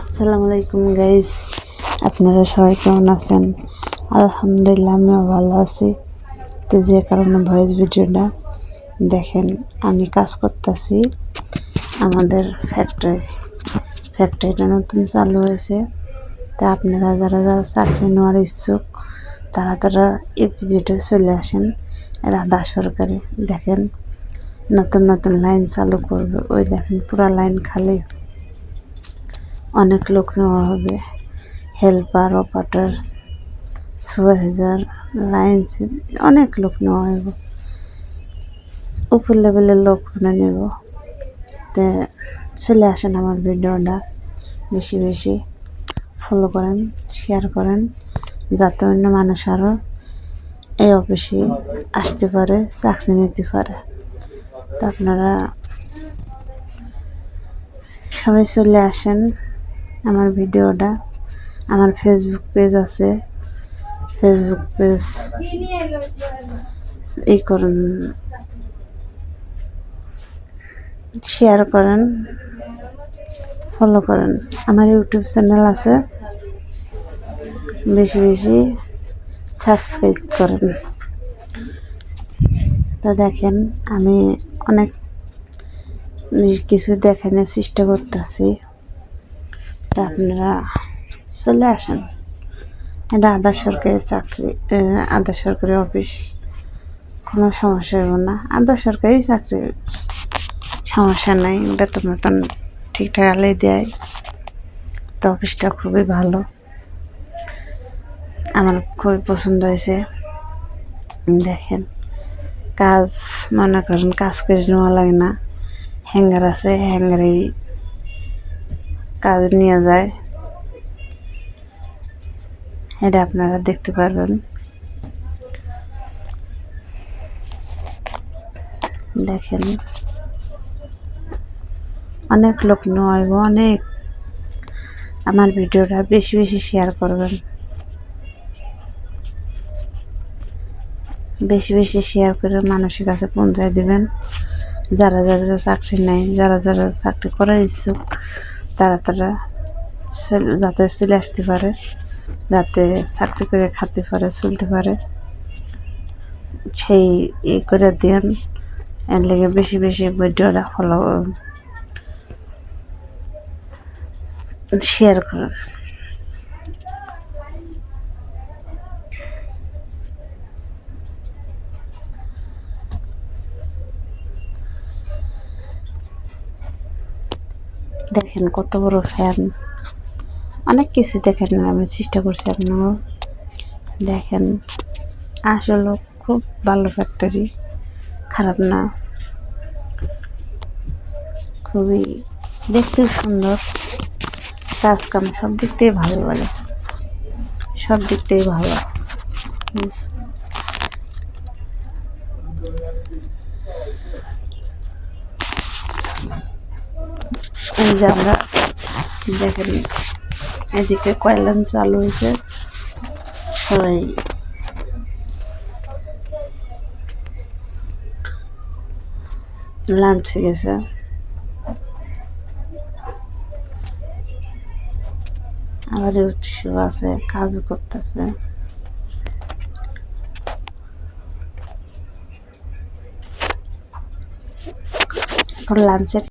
আসসালামু আলাইকুম গাইস আপনারা সবাই কেমন আছেন? আলহামদুলিল্লাহ, আমিও ভালো আছি। তো যে কারণে ভয়েস ভিডিওটা দেখেন, আমি কাজ করতেছি আমাদের ফ্যাক্টরি ফ্যাক্টরিটা নতুন চালু হয়েছে। তা আপনারা যারা যারা চাকরি নেওয়ার ইচ্ছুক, তারা তারা এপিজিটে চলে আসেন। রাধা সরকারি দেখেন, নতুন নতুন লাইন চালু করবে। ওই দেখেন, পুরা লাইন খালি। অনেক লোক নেওয়া হবে। হেল্পার অপারেটর সুপারভাইজার লাইন অনেক লোক নেওয়া হবে উপর লেভেলের লোক নেব। তে চলে আসেন আমার ভিডিওটা বেশি বেশি ফলো করেন শেয়ার করেন, যাতে অন্য মানুষ আরও এই অফিসে আসতে পারে, চাকরি নিতে পারে। তো আপনারা সবাই চলে আসেন। আমার ভিডিওটা। আমার ফেসবুক পেজ আছে। ফেসবুক পেজ ই করুন। শেয়ার করেন। ফলো করেন। আমার ইউটিউব চ্যানেল আছে। বেশি বেশি সাবস্ক্রাইব করেন। তো দেখেন, আমি অনেক কিছু দেখানোর চেষ্টা করতেছি। তা আপনারা চলে আসেন। এটা আধা সরকারি চাকরি আধা সরকারি অফিস, কোনো সমস্যা হবে না। আধা সরকারি চাকরি, সমস্যা নাই, বেতন বেতন ঠিকঠাক আলাই দেয়। তো অফিসটা খুবই ভালো। আমার খুবই পছন্দ হয়েছে। দেখেন, কাজ মনে করেন কাজ করে নেওয়া লাগে না। হ্যাঙ্গার আছে, হ্যাঙ্গারেই কাজ নিয়ে যায়। এটা আপনারা দেখতে পারবেন। দেখেন। অনেক লোক নয় অনেক। আমার ভিডিওটা বেশি বেশি শেয়ার করবেন। বেশি বেশি শেয়ার করে মানুষের কাছে পৌঁছায় দিবেন। যারা যারা চাকরি নেয় যারা যারা চাকরি করার ইচ্ছুক তারা যাতে চলে আসতে পারে, যাতে চাকরি করে খাতে পারে, চলতে পারে। সেই ই করে দেন, এর লেগে বেশি বেশি ভিডিওটা ফলো শেয়ার করুন দেখেন কত বড় ফ্যান অনেক কিছু দেখেন আমি চেষ্টা করছি আপনারাও। দেখেন, আসলে খুব ভালো ফ্যাক্টরি খারাপ না। খুবই দেখতে সুন্দর, কাজ কাম সব দিক থেকে ভালো বলে। সব দিক থেকে ভালো। এই যে আমরা দেখেন, এদিকে কয়লান চালু হয়েছে। সবাই লাঞ্চে গেছে। আবার উৎসব আছে, কাজও করতেছে। এখন লাঞ্চের